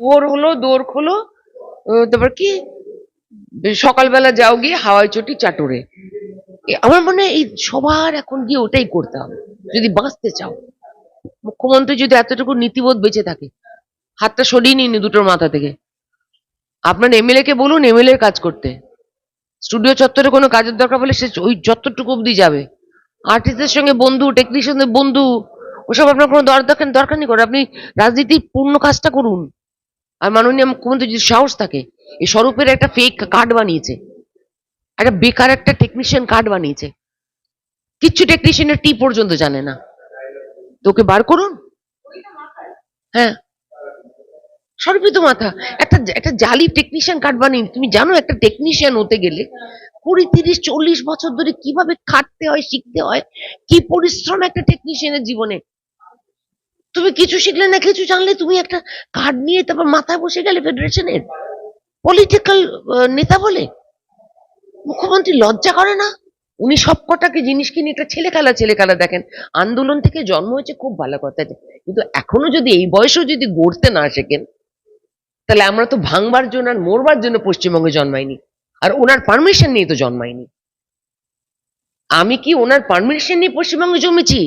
ভোর হলো দৌড় খোলো তারপর কি? সকালবেলা যাও গিয়ে হাওয়াই চটি চাটুরে। আমার মনে হয় এই সবার এখন গিয়ে ওটাই করতে হবে, যদি বাঁচতে চাও। মুখ্যমন্ত্রী যদি এতটুকু নীতিবোধ বেঁচে থাকে, হাতটা সরিয়ে নিন দুটোর মাথা থেকে। আপনার এমএলএ কে বলুন এমএলএ কাজ করতে। স্টুডিও চত্বরে কোনো কাজের দরকার হলে সে ওই যতটুকু অব্দি যাবে। আর্টিস্টদের সঙ্গে বন্ধু, টেকনিশিয়ানদের বন্ধু, ওসব আপনার কোনো দরকার দরকার নেই। করে আপনি রাজনীতি পূর্ণ কাজটা করুন। আর মাননীয় মুখ্যমন্ত্রী যদি সাহস থাকে এই স্বরূপের একটা ফেক কার্ড বানিয়েছে। একটা বেকার একটা টেকনিশিয়ান কার্ড বানিয়েছে। কিচ্ছু টেকনিশিয়ানের টি পর্যন্ত জানে না। তোকে বার করুন। হ্যাঁ। স্বরূপই তো মাথা। একটা একটা জালি টেকনিশিয়ান কার্ড বানিয়ে, তুমি জানো একটা টেকনিশিয়ান হতে গেলে কুড়ি, তিরিশ, চল্লিশ বছর ধরে কীভাবে খাটতে হয়, শিখতে হয়, কি পরিশ্রম একটা টেকনিশিয়ানের জীবনে। তুমি কিছু শিখলে না কিছু জানলে তুমি একটা কার্ড নিয়ে তারপর মাথায় বসে গেলে ফেডারেশনের পলিটিক্যাল নেতা বলে? মুখ্যমন্ত্রী লজ্জা করে না? উনি সব কটাকে জিনিসকে নিয়ে একটা ছেলে খেলা ছেলে খেলা দেখেন। আন্দোলন থেকে জন্ম হয়েছে খুব ভালো কথা কিন্তু এখনও যদি এই বয়সেও যদি গড়তে না শেখেন, তাহলে আমরা তো ভাঙবার জন্য আর মরবার জন্য পশ্চিমবঙ্গে জন্মাইনি। আর ওনার পারমিশন নিয়ে তো জন্মাইনি। আমি কি ওনার পারমিশন নিয়ে পশ্চিমবঙ্গে জমেছি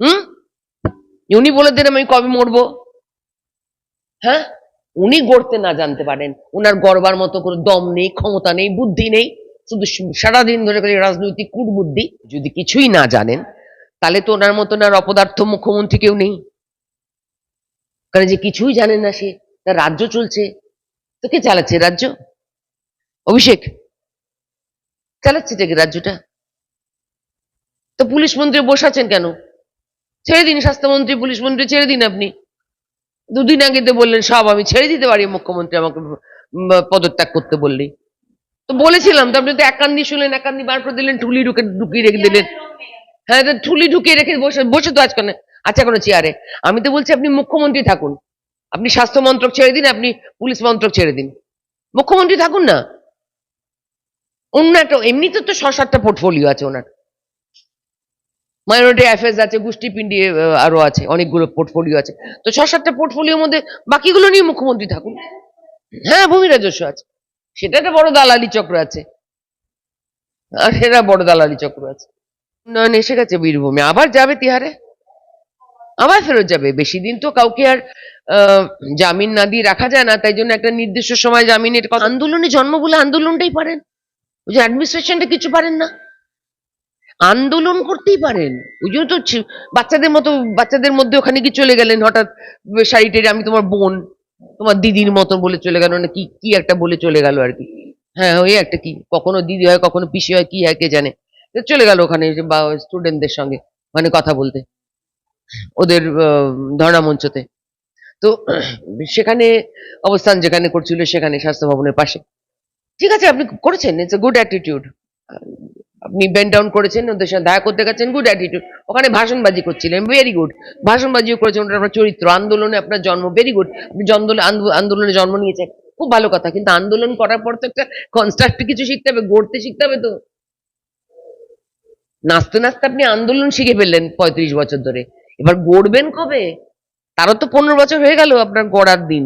হুম? উনি বলে দেন, আমি কবে মরবো? হ্যাঁ? উনি গড়তে না জানতে পারেন। ওনার গড়বার মতো করে দম নেই, ক্ষমতা নেই, বুদ্ধি নেই। শুধু সারাদিন ধরে রাজনৈতিক কুটবুদ্ধি। যদি কিছুই না জানেন, তাহলে তো ওনার মতন আর অপদার্থ মুখ্যমন্ত্রী কেউ নেই। কারণ যে কিছুই জানেন না সে। তার রাজ্য চলছে। তো কে চালাচ্ছে রাজ্য? অভিষেক, চালাচ্ছে রাজ্যটা? তো পুলিশ মন্ত্রী বসে আছেন কেন? ছেড়ে দিন, স্বাস্থ্যমন্ত্রী, পুলিশ মন্ত্রী, ছেড়ে দিন আপনি। দুদিন আগে তো বললেন, সব আমি ছেড়ে দিতে পারি, মুখ্যমন্ত্রী আমাকে পদত্যাগ করতে বললেই তো বলেছিলাম, তো আপনি তো এক কান্দি শুনলেন এক কান্দি বার করে দিলেন, ঠুলি ঢুকে, ঢুকিয়ে রেখে দিলেন। হ্যাঁ তো ঠুলি ঢুকিয়ে রেখে বসে বসে তো আজকাল আচ্ছা কোনো চেয়ারে। আমি তো বলছি, আপনি মুখ্যমন্ত্রী থাকুন। আপনি স্বাস্থ্য মন্ত্রক ছেড়ে দিন, আপনি পুলিশ মন্ত্রক ছেড়ে দিন। মুখ্যমন্ত্রী থাকুন না। অন্য একটা, এমনিতে তো ছ সাতটা পোর্টফোলিও আছে ওনার। মাইনরিটি অ্যাফেয়ার্স আছে গোষ্ঠী পিন্ডি আহ, আরও আছে অনেকগুলো পোর্টফোলিও আছে। তো ছ সাতটা পোর্টফোলিওর মধ্যে বাকিগুলো নিয়ে মুখ্যমন্ত্রী থাকুন। হ্যাঁ ভূমি রাজস্ব আছে। সেটা একটা বড় দালালি চক্র আছে। আর সেটা বড় দালালি চক্র আছে। উন্নয়ন এসে গেছে বীরভূমে। আবার যাবে তিহারে? আবার ফেরত যাবে। বেশি দিন তো কাউকে আর জামিন না দিয়ে রাখা যায় না। তাই জন্য একটা নির্দিষ্ট সময় জামিনের আন্দোলনে জন্ম বলে আন্দোলনটাই পারেন। ওই যে অ্যাডমিনিস্ট্রেশনটা কিছু পারেন না। আন্দোলন করতেই পারেন। ওই জন্য তো বাচ্চাদের মতো, বাচ্চাদের মধ্যে ওখানে কি চলে গেলেন, হঠাৎ শাড়ি আমি তোমার বোন, তোমার দিদির মতো বলে চলে গেল না কি কি একটা বলে চলে গেল আর কি। হ্যাঁ ওই একটা কি, কখনো দিদি হয়, কখনো পিসি হয়, কি হয়, কে জানে। চলে গেল ওখানে বা স্টুডেন্টদের সঙ্গে মানে কথা বলতে, ওদের ধর্ণা মঞ্চতে তো সেখানে অবস্থান যেখানে করছিল সেখানে স্বাস্থ্য ভবনের পাশে। ঠিক আছে, আপনি করেছেন ইটস এ গুড অ্যাটিটিউড আপনি বেন্ড ডাউন করেছেন, ওদের সাথে দেখা করতে গেছেন গুড অ্যাটিটিউড ওখানে ভাষণবাজি করছিলেন ভেরি গুড ভাষণবাজিও করেছেন, ওটা আপনার চরিত্র, আন্দোলনে আপনার জন্ম ভেরি গুড আপনি আন্দোলনে জন্ম নিয়েছেন, খুব ভালো কথা, কিন্তু আন্দোলন করার পর তো একটা কনস্ট্রাক্ট কিছু শিখতে হবে, গড়তে শিখতে হবে তো। নাচতে নাচতে আপনি আন্দোলন শিখে ফেললেন পঁয়ত্রিশ বছর ধরে। এবার গড়বেন কবে? তারও তো পনেরো বছর হয়ে গেল আপনার গড়ার দিন।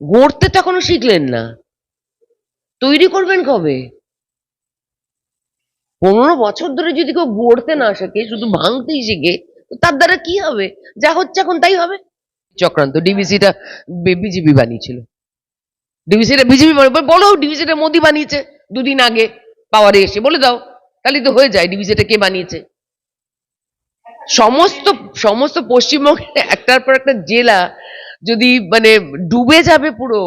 গড়তে তো এখনও শিখলেন না। তৈরি করবেন কবে? পনেরো বছর ধরে যদি কেউ গড়তে না শেখে, শুধু ভাঙতেই শিখে তার দ্বারা কি হবে? যা হচ্ছে এখন তাই হবে? চক্রান্ত। ডিবিসিটা বিজেপি বানিয়েছিল। ডিবিসিটা বিজেপি বলো ডিবিসিটা মোদি বানিয়েছে দুদিন আগে, পাওয়ারে এসে। বলে দাও, তাহলে তো হয়ে যায়। ডিবিসিটা কে বানিয়েছে? সমস্ত সমস্ত পশ্চিমবঙ্গে একটার পর একটা জেলা যদি মানে ডুবে যাবে পুরো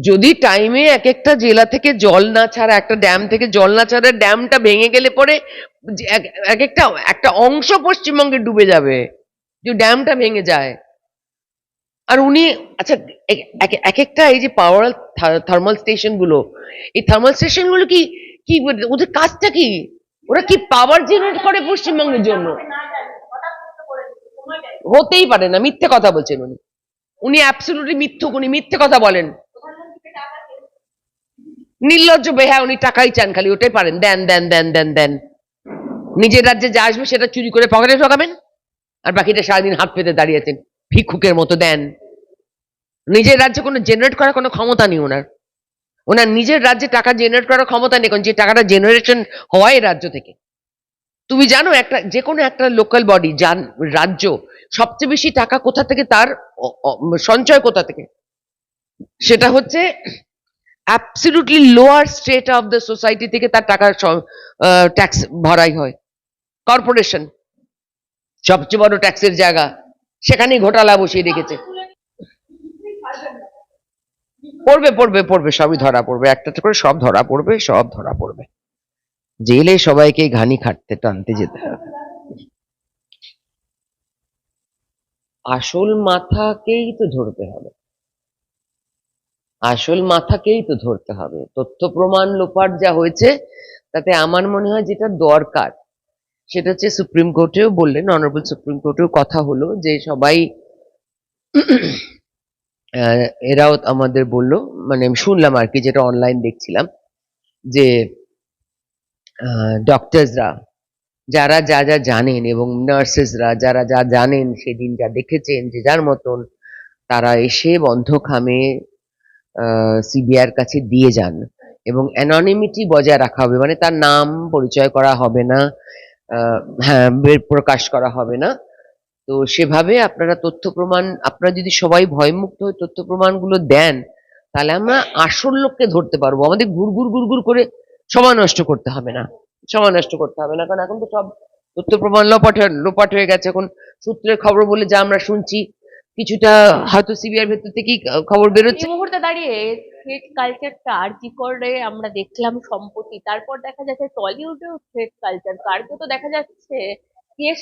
যদি টাইমে এক একটা জেলা থেকে জল না ছাড়া, একটা ড্যাম থেকে জল না ছাড়া ড্যামটা ভেঙে গেলে পরে এক- এক একটা একটা অংশ পশ্চিমবঙ্গে ডুবে যাবে যে ড্যামটা ভেঙে যায়। আর উনি আচ্ছা এক- এক- এক একটা এই যে পাওয়ার থার্মাল স্টেশনগুলো, এই থার্মাল স্টেশনগুলো কি কি, ওদের কাজটা কি? ওরা কি পাওয়ার জেনারেট করে পশ্চিমবঙ্গের জন্য? হতেই পারে না, মিথ্যে কথা বলছেন উনি। উনি অ্যাবসলিউটলি মিথ্যুক, উনি মিথ্যে কথা বলেন। নির্লজ্জ বেহা উনি টাকাই চান খালি, ওটাই পারেন। দেন দেন দেন দেন দেন। নিজের রাজ্যে যা আসবে সেটা চুরি করে পকেটে ঢোকাবেন আর বাকিটা সারাদিন হাত পেতে দাঁড়িয়েছেন ভিক্ষুকের মতো, দেন। নিজের রাজ্যে কোনো জেনারেট করার কোনো ক্ষমতা নেই ওনার। ওনার নিজের রাজ্যে টাকা জেনারেট করার ক্ষমতা নেই, কারণ যে টাকাটা জেনারেশন হয় রাজ্য থেকে। তুমি জানো, একটা, যে কোনো একটা লোকাল বডি যান, রাজ্য, সবচেয়ে বেশি টাকা কোথা থেকে তার সঞ্চয় কোথা থেকে? সেটা হচ্ছে absolutely lower state of the society থেকে তার টাকা ট্যাক্স ভরাই হয়। কর্পোরেশন সবচেয়ে বড় ট্যাক্সের জায়গা। সেখানেই ঘোটালা বসিয়ে রেখেছে। পড়বে পড়বে পড়বে, সবই ধরা পড়বে। একটা করে সব ধরা পড়বে, সব ধরা পড়বে। জেলে সবাইকে ঘানি খাটতে, টানতে যেতে হবে। আসল মাথাকেই তো ধরতে হবে। আসল মাথাকেই তো ধরতে হবে। তথ্য প্রমাণ লোপাট যা হয়েছে, তাতে আমার মনে হয় যেটা দরকার, সেটা হচ্ছে সুপ্রিম কোর্টেও বললেন অনারেবল সুপ্রিম কোর্টেও কথা হলো যে সবাই এরাও আমাদের বলল মানে আমি শুনলাম আর কি, যেটা অনলাইন দেখছিলাম, যে ডক্টরসরা যারা যা যা জানেন এবং নার্সেসরা যারা যা জানেন, সেদিন যা দেখেছেন, যে যার মতন তারা এসে বন্ধ খামে সিবিআর কাছে দিয়ে যান। এবং অ্যাননিমিটি বজায় রাখা হবে মানে তার নাম পরিচয় করা হবে না হ্যাঁ প্রকাশ করা হবে না। তো সেভাবে আপনারা তথ্য প্রমাণ, আপনারা যদি সবাই ভয়মুক্ত হয়ে তথ্য প্রমাণগুলো দেন, তাহলে আমরা আসল লোককে ধরতে পারব। আমাদের গুড়গুড় গুড়গুড় করে সময় নষ্ট করতে হবে না। সময় নষ্ট করতে হবে না। কারণ এখন তো সব তথ্য প্রমাণ লোপাট লোপাট হয়ে গেছে। এখন সূত্রের খবর বলে যা আমরা শুনছি কিছুটা হয়তো সিবিআর ভেতর থেকেই খবর বেরোচ্ছে। মুহূর্তে দাঁড়িয়ে থ্রেড কালচারটা আরজি করে আমরা দেখলাম সম্প্রতি। তারপর দেখা যাচ্ছে টলিউডেও থ্রেড কালচার কার্যত দেখা যাচ্ছে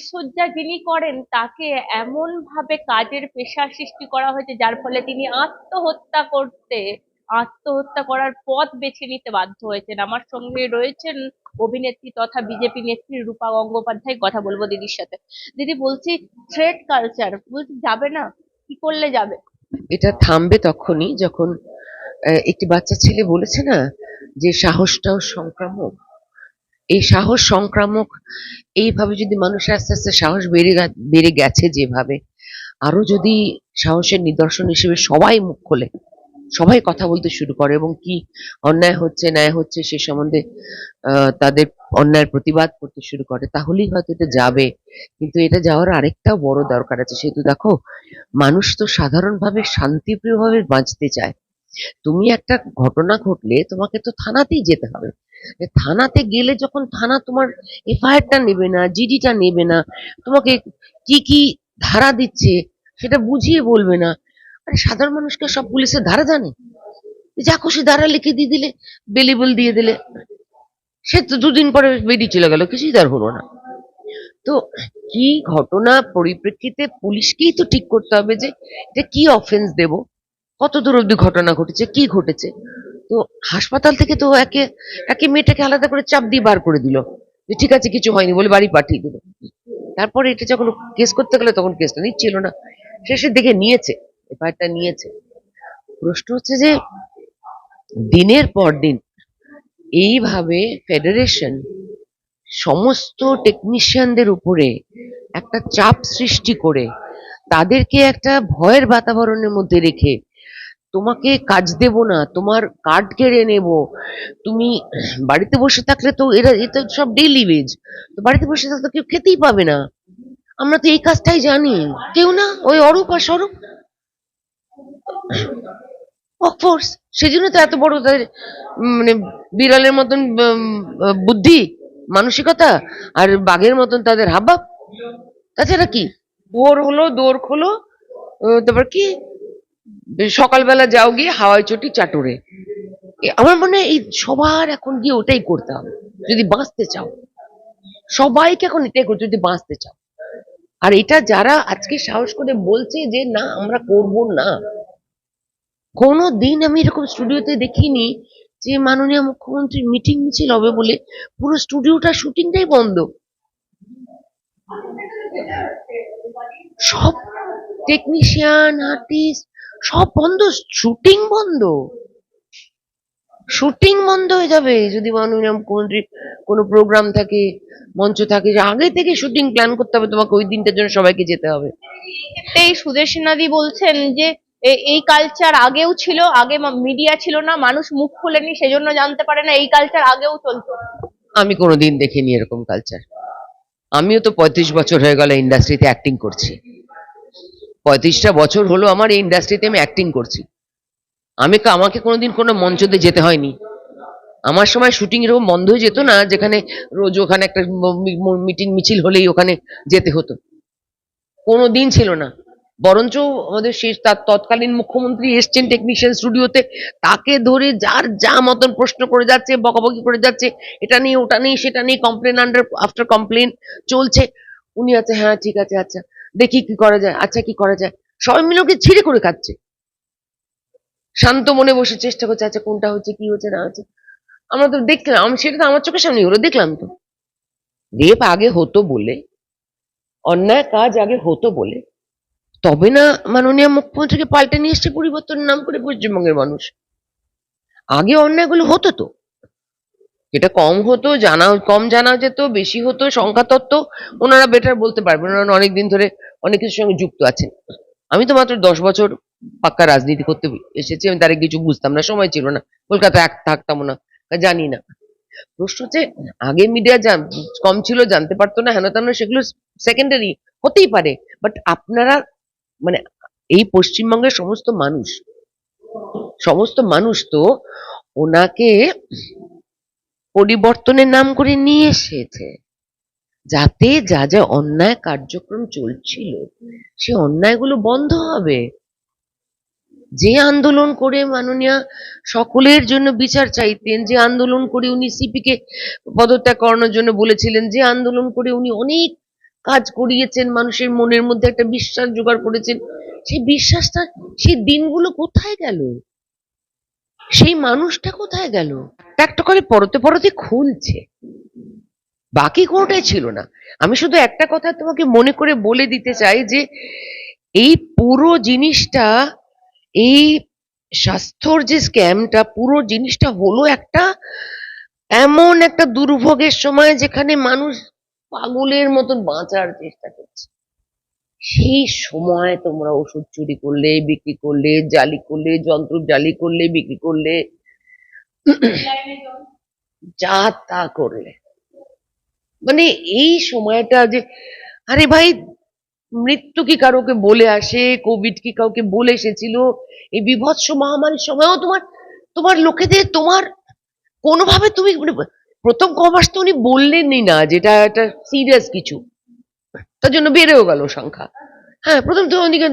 সজ্জা যিনি করেন, তাকে এমন ভাবে কাজের পেশা সৃষ্টি করা হয়েছে, যার ফলে তিনি আত্মহত্যা করতে, আত্মহত্যা করার পথ বেছে নিতে বাধ্য হয়েছেন। আমার সঙ্গে রয়েছেন অভিনেত্রী তথা বিজেপি নেত্রী রূপা গঙ্গোপাধ্যায় কথা বলব দিদির সাথে। দিদি, বলছি থ্রেড কালচার বলছি যাবে না? কি করলে যাবে? এটা থামবে তখনই যখন একটি বাচ্চা ছেলে বলেছে না যে সাহসটাও সংক্রামক। এই সাহস সংক্রামক, এইভাবে যদি মানুষের আস্তে আস্তে সাহস বেড়ে বেড়ে গেছে যেভাবে আরও যদি সাহসের নিদর্শন হিসেবে সবাই মুখ খোলে সবাই কথা বলতে শুরু করে এবং কি অন্যায় হচ্ছে, ন্যায় হচ্ছে সে সম্বন্ধে তাদের অন্যায়ের প্রতিবাদ করতে শুরু করে। তাহলেই হয়তো এটা যাবে। কিন্তু এটা যাওয়ার আরেকটাও বড় দরকার আছে, সেহেতু দেখো, মানুষ তো সাধারণভাবে শান্তিপ্রিয়ভাবে বাঁচতে চায়। তুমি একটা ঘটনা ঘটলে তোমাকে তো থানাতেই যেতে হবে। থানাতে গেলে যখন থানা তোমার এফআইআরটা নেবে না, জিডিটা নেবে না, তোমাকে কি কি ধারা দিচ্ছে সেটা বুঝিয়ে বলবে না আরে সাধারণ মানুষকে সব পুলিশের ধারা জানে। যা খুশি ধারা লিখে দিয়ে দিলে বেলিবল দিয়ে দিলে। সে তো দুদিন পরে বেরিয়ে চলে গেল, কিছুই তার হলো না। তো কি ঘটনা পরিপ্রেক্ষিতে পুলিশকেই তো ঠিক করতে হবে যে, এটা কি অফেন্স দেব? কত দূর অব্দি ঘটনা ঘটেছে, কি ঘটেছে? তো হাসপাতাল থেকে তো একে একে মেয়েটাকে আলাদা করে চাপ দিয়ে বার করে দিল। যে ঠিক আছে, কিছু হয়নি বলে বাড়ি পাঠিয়ে দিল। তারপরে এটা যখন কেস করতে গেলে, তখন কেসটা নিচ্ছিল না। শেষে দেখে নিয়েছে। এফআইআরটা নিয়েছে। প্রশ্ন হচ্ছে যে, দিনের পর দিন এইভাবে ফেডারেশন সমস্ত টেকনিশিয়ানদের উপরে একটা চাপ সৃষ্টি করে তাদেরকে একটা ভয়ের বাতাবরণের মধ্যে রেখে, তোমাকে কাজ দেব না, তোমার কার্ড কেড়ে নেব, তুমি বাড়িতে বসে থাকলে তো এরা এটা সব ডেইলি ওয়েজ তো বাড়িতে বসে থাকলে কেউ খেতেই পাবে না। আমরা তো এই কাজটাই জানি। কেউ না? ওই অরূপ আর স্বরূপ? অফকোর্স সেজন্য তো এত বড় তাদের মানে বিড়ালের মতন বুদ্ধি, মানসিকতা আর বাঘের মতন তাদের হাবভাব। তাছাড়া কি? ভোর হলো দৌড় খোলো তারপর কি? সকালবেলা যাও গিয়ে হাওয়াই চটি চাটুরে। আমার মনে হয় এই সবার এখন গিয়ে ওটাই করতে হবে, যদি বাঁচতে চাও। সবাইকে এখন এটাই করতে যদি বাঁচতে চাও। আর এটা যারা আজকে সাহস করে বলছে যে না, আমরা করব না কোনো দিন আমি এরকম স্টুডিওতে দেখিনি যে মাননীয় মুখ্যমন্ত্রীর মিটিং মিছিল হবে বলে পুরো স্টুডিওটা শুটিংটাই বন্ধ। সব টেকনিশিয়ান আর্টিস্ট সব বন্ধ, শুটিং বন্ধ। শুটিং বন্ধ হয়ে যাবে যদি মাননীয় মুখ্যমন্ত্রী কোনো প্রোগ্রাম থাকে, মঞ্চ থাকে, যে আগে থেকে শুটিং প্ল্যান করতে হবে, তোমাকে ওই দিনটার জন্য সবাইকে যেতে হবে। এই সুদেশ সিনহাদি বলছেন যে এই কালচার আগেও ছিল, আগে মিডিয়া ছিল না, মানুষ মুখ খোলেনি, সেজন্য জানতে পারে না, এই কালচার আগেও চলতো। আমি কোনোদিন দেখিনি এরকম কালচার আমিও তো পঁয়ত্রিশ বছর হয়ে গেল ইন্ডাস্ট্রিতে অ্যাক্টিং করছি। পঁয়ত্রিশটা বছর হলো আমার এই ইন্ডাস্ট্রিতে আমি অ্যাক্টিং করছি। আমি আমাকে কোনোদিন কোনো মঞ্চতে যেতে হয়নি। আমার সময় শুটিং এরকম বন্ধ যেত না, যেখানে রোজ ওখানে একটা মিটিং মিছিল হলেই ওখানে যেতে হতো। কোনো দিন ছিল না। বরঞ্চ আমাদের শেষ তার তৎকালীন মুখ্যমন্ত্রী এসছেন টেকনিশিয়ান স্টুডিওতে তাকে ধরে যার যা মতন প্রশ্ন করে যাচ্ছে, বকাবকি করে যাচ্ছে, এটা নেই ওটা নেই সেটা নেই কমপ্লেন আন্ডার আফটার কমপ্লেন চলছে। উনি আছে হ্যাঁ ঠিক আছে আচ্ছা দেখি কি করা যায় আচ্ছা কি করা যায়। সবাই মিলে ওকে ছিঁড়ে করে খাচ্ছে। শান্ত মনে বসে চেষ্টা করছে আচ্ছা কোনটা হচ্ছে, কি হচ্ছে, না হচ্ছে। আমরা তো দেখলাম সেটা তো আমার চোখের সামনে হলো, দেখলাম তো। রেপ আগে হতো বলে, অন্যায় কাজ আগে হতো বলে তবে না মাননীয় মুখ্যমন্ত্রীকে পাল্টে নিয়ে এসছে পরিবর্তনের নাম করে পশ্চিমবঙ্গের মানুষ। আগে অন্যায়গুলো হতো তো। এটা কম হতো জানা কম জানা যেত, বেশি হতো, সংখ্যা তত্ত্ব, ওনারা বেটার বলতে পারবেন, ওনারা অনেক দিন ধরে অনেক কিছুর সঙ্গে যুক্ত আছেন। আমি তো মাত্র দশ বছর পাক্কা রাজনীতি করতে এসেছি, আমি তার কিছু বুঝতাম না, সময় ছিল না কলকাতায় এক থাকতাম না, জানি না। প্রশ্ন হচ্ছে, আগে মিডিয়া কম ছিল, জানতে পারতো না হেন তেন সেগুলো সেকেন্ডারি হতেই পারে বাট আপনারা মানে এই পশ্চিমবঙ্গের সমস্ত মানুষ সমস্ত মানুষ তো ওনাকে পরিবর্তনের নাম করে নিয়ে এসেছে। যাতে যা যা অন্যায় কার্যক্রম চলছিল, সে অন্যায়গুলো বন্ধ হবে। যে আন্দোলন করে মাননীয় সকলের জন্য বিচার চাইতেন, যে আন্দোলন করে উনি সিপি কে পদত্যাগ করানোর জন্য বলেছিলেন, যে আন্দোলন করে উনি অনেক কাজ করিয়েছেন, মানুষের মনের মধ্যে একটা বিশ্বাস জোগাড় করেছেন। সেই বিশ্বাসটা, সেই দিনগুলো কোথায় গেল? সেই মানুষটা কোথায় গেল? একটা করে পরতে পরতে খুলছে। বাকি কোনোটাই ছিল না। আমি শুধু একটা কথা তোমাকে মনে করে বলে দিতে চাই যে, এই পুরো জিনিসটা, এই স্বাস্থ্যর যে স্ক্যামটা, পুরো জিনিসটা হলো একটা, এমন একটা দুর্ভোগের সময় যেখানে মানুষ পাগলের মতন বাঁচার চেষ্টা করছে। সেই সময় তোমরা ওষুধ চুরি করলে, বিক্রি করলে, জালি করলে, যন্ত্র জালি করলে, বিক্রি করলে। যা তা করলে। মানে এই সময়টা যে, আরে ভাই, মৃত্যু কি কারোকে বলে আসে? কোভিড কি কাউকে বলে এসেছিল? এই বিভৎস মহামারীর সময়ও তোমার তোমার লোকেদের, তোমার কোনোভাবে তুমি মানে প্রথম কমাস তো উনি বললেনই না যেটা একটা সিরিয়াস কিছু। তার জন্য বেড়েও গেল সংখ্যা। হ্যাঁ প্রথম তো ওদিকে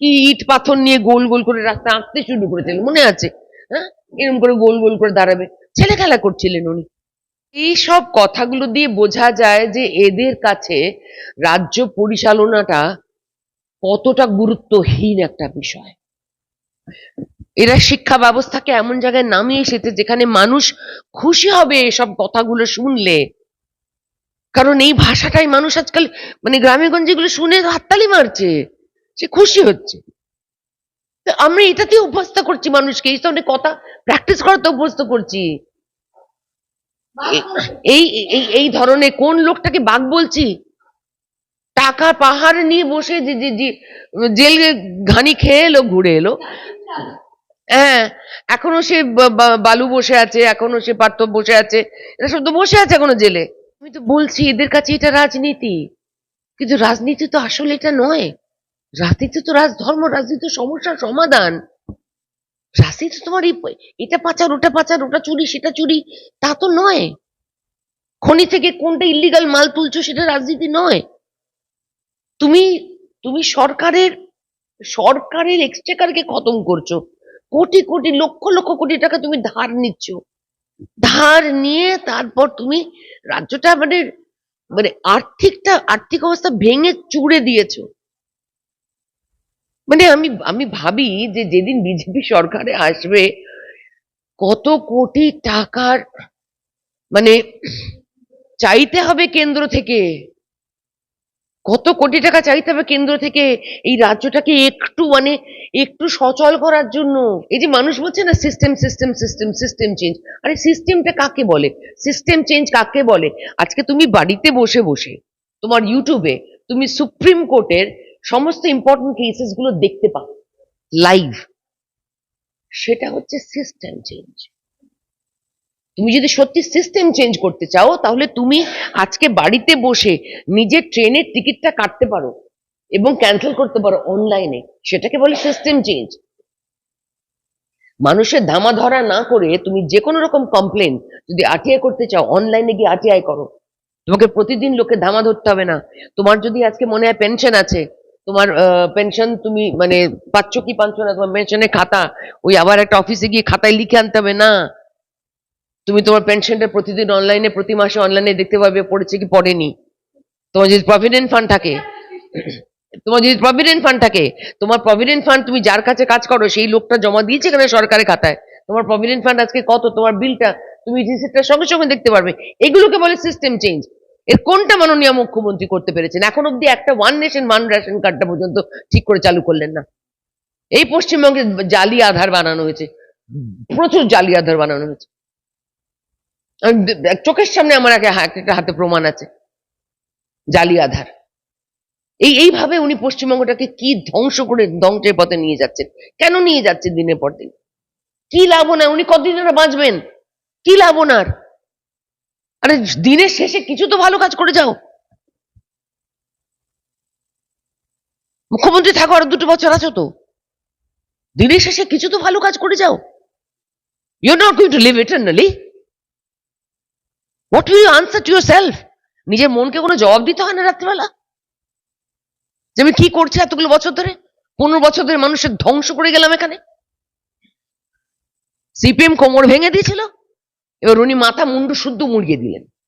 কি ইট পাথর নিয়ে গোল গোল করে রাস্তা আঁকতে শুরু করেছিলেন মনে আছে? হ্যাঁ এরকম করে গোল গোল করে দাঁড়াবে। ছেলে খেলা করছিলেন উনি। এই সব কথাগুলো দিয়ে বোঝা যায় যে এদের কাছে রাজ্য পরিচালনাটা কতটা গুরুত্বহীন একটা বিষয়। এরা শিক্ষা ব্যবস্থাকে এমন জায়গায় নামিয়ে এসেছে যেখানে মানুষ খুশি হবে এসব কথাগুলো শুনলে। কারণ এই ভাষাটাই মানুষ আজকাল মানে গ্রামে গঞ্জে শুনে হাততালি মারছে, সে খুশি হচ্ছে। আমরা এটাতে অভ্যস্ত করছি মানুষকে, এই ধরনের কথা প্র্যাকটিস করাতে অভ্যস্ত করছি। এই এই ধরনের কোন লোকটাকে বাঘ বলছি? টাকা পাহাড় নিয়ে বসে যে, জেল ঘানি খেয়ে এলো, ঘুরে এলো। হ্যাঁ এখনও সে বালু বসে আছে, এখনও সে পার্থ বসে আছে, এরা সব তো বসে আছে এখনও জেলে। আমি তো বলছি, এদের কাছে এটা রাজনীতি। কিন্তু রাজনীতি তো আসলে এটা নয়। রাজনীতি তো রাজধর্ম রাজনীতি সমস্যার সমাধান। রাজনীতি তোমার এটা পাচার, ওটা পাচার, ওটা চুরি, সেটা চুরি, তা তো নয়। খনি থেকে কোনটা ইলিগাল মাল তুলছো সেটা রাজনীতি নয়। তুমি তুমি সরকারের সরকারের এক্সচেকারকে খতম করছ। কোটি কোটি, লক্ষ লক্ষ কোটি টাকা তুমি ধার নিচ্ছ। ধার নিয়ে তারপর তুমি রাজ্যটা মানে মানে আর্থিকটা, আর্থিক অবস্থা ভেঙে চুড়ে দিয়েছ। মানে আমি আমি ভাবি যে যেদিন বিজেপি সরকারে আসবে, কত কোটি টাকার মানে চাইতে হবে কেন্দ্র থেকে। কত কোটি টাকা চাইতে হবে কেন্দ্র থেকে? এই রাজ্যটাকে একটু মানে একটু সচল করার জন্য। এই যে মানুষ বলছে না system system system system change আরে সিস্টেমটা কাকে বলে? সিস্টেম চেঞ্জ কাকে বলে? আজকে তুমি বাড়িতে বসে বসে, তোমার ইউটিউবে তুমি সুপ্রিম কোর্টের সমস্ত ইম্পর্টেন্ট কেসেসগুলো দেখতে পাও। লাইভ সেটা হচ্ছে সিস্টেম চেঞ্জ তুমি যদি সত্যি সিস্টেম চেঞ্জ করতে চাও, তাহলে তুমি আজকে বাড়িতে বসে নিজের ট্রেনের টিকিটটা কাটতে পারো এবং ক্যান্সেল করতে পারো অনলাইনে সেটাকে বলে সিস্টেম চেঞ্জ মানুষের ধামা ধরা না করে তুমি যে কোনো রকম কমপ্লেন যদি আটিআই করতে চাও অনলাইনে গিয়ে আটিআই করো। তোমাকে প্রতিদিন লোকে ধামা ধরতে হবে না। তোমার যদি আজকে মনে হয় পেনশন আছে, তোমার পেনশন তুমি মানে পাচ্ছ কি পাচ্ছ না, তোমার পেনশনের খাতা, ওই আবার একটা অফিসে গিয়ে খাতায় লিখে আনতে হবে না। তুমি তোমার পেনশনটা প্রতিদিন অনলাইনে প্রতি মাসে অনলাইনে দেখতে পাবে, পড়েছে কি পড়েনি। তোমার যদি প্রভিডেন্ট ফান্ড থাকে, তোমার যদি প্রভিডেন্ট ফান্ড থাকে, তোমার প্রভিডেন্ট ফান্ড তুমি যার কাছে কাজ করো, সেই লোকটা জমা দিয়েছে এখানে সরকারের খাতায়। তোমার প্রভিডেন্ট ফান্ড আজকে কত, তোমার বিলটা তুমি রিসিপ্টটা সঙ্গে সঙ্গে দেখতে পারবে। এগুলোকে বলে সিস্টেম চেঞ্জ এর কোনটা মাননীয় মুখ্যমন্ত্রী করতে পেরেছেন? এখন অব্দি একটা ওয়ান নেশন ওয়ান রেশন কার্ডটা পর্যন্ত ঠিক করে চালু করলেন না। এই পশ্চিমবঙ্গে জালি আধার বানানো হয়েছে। প্রচুর জালি আধার বানানো হয়েছে। চোখের সামনে আমার একটা হাতে প্রমাণ আছে। জালি আধার। এই, এইভাবে উনি পশ্চিমবঙ্গটাকে কি ধ্বংস করে ধ্বংসের পথে নিয়ে যাচ্ছেন? কেন নিয়ে যাচ্ছেন দিনের পর দিন? কি লাভ ওনার? উনি কতদিন ধরে বাঁচবেন? কি লাভ ওনার? আরে, দিনের শেষে কিছু তো ভালো কাজ করে যাও। মুখ্যমন্ত্রী থাকো, আর দুটো বছর আছো তো। দিনের শেষে কিছু তো ভালো কাজ করে যাও। You not going to live eternally what will you answer to yourself নিজের মনকে কোনো জবাব দিতে হয় না রাত্রিবেলা? যে আমি কি করছি এতগুলো বছর ধরে? পনেরো বছর ধরে মানুষের ধ্বংস করে গেলাম এখানে। সিপিএম কোমর ভেঙে দিয়েছিল। এবার উনি মাথা মুন্ডু শুদ্ধ মুড়িয়ে দিলেন।